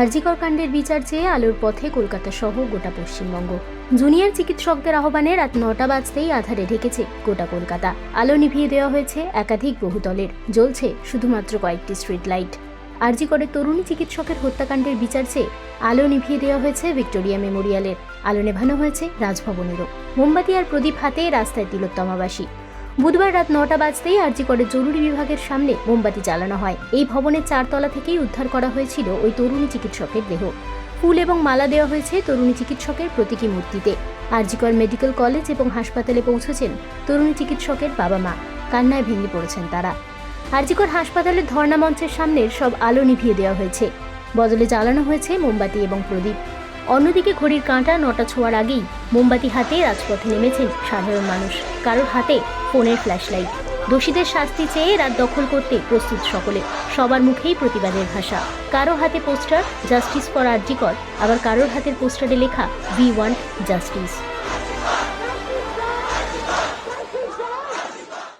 আরজিকর কাণ্ডের বিচার চেয়ে আলোর পথে কলকাতা সহ গোটা পশ্চিমবঙ্গ। জুনিয়র চিকিৎসকদের আহ্বানে রাত নটা বাজতেই আধারে ঢেকেছে গোটা কলকাতা। আলো নিভিয়ে দেওয়া হয়েছে একাধিক বহুতলের। জ্বলছে শুধুমাত্র কয়েকটি স্ট্রিট লাইট আরজিকরের তরুণী চিকিৎসকের হত্যাকাণ্ডের বিচার চেয়ে আলো নিভিয়ে দেওয়া হয়েছে ভিক্টোরিয়া মেমোরিয়ালের। আলো নেভানো হয়েছে রাজভবনেরও। মোমবাতি আর প্রদীপ হাতে রাস্তায় তিলোত্তমাবাসী। বুধবার রাত নটা বাজতেই আরজিকরের জরুরি বিভাগের সামনে মোমবাতি জ্বালানো হয়। এই ভবনের চারতলা থেকেই উদ্ধার করা হয়েছিল ওই তরুণী চিকিৎসকের দেহ। ফুল এবং মালা দেওয়া হয়েছে তরুণী চিকিৎসকের প্রতীকী মূর্তিতে। আরজিকর মেডিকেল কলেজ এবং হাসপাতালে পৌঁছেছেন তরুণী চিকিৎসকের বাবা মা। কান্নায় ভেঙে পড়েছেন তারা। আরজিকর হাসপাতালের ধর্ণা মঞ্চের সামনের সব আলো নিভিয়ে দেওয়া হয়েছে। বদলে জ্বালানো হয়েছে মোমবাতি এবং প্রদীপ। অন্যদিকে ঘড়ির কাঁটা নটা ছোঁয়ার আগেই মোমবাতি হাতে রাজপথে নেমেছেন সাধারণ মানুষ। কারোর হাতে ফোনের ফ্ল্যাশ লাইট দোষীদের শাস্তি চেয়ে রাত দখল করতে প্রস্তুত সকলে। সবার মুখেই প্রতিবাদের ভাষা। কারও হাতে পোস্টার, জাস্টিস ফর আরজিকর আবার কারোর হাতের পোস্টারে লেখা, বি ওয়ান জাস্টিস।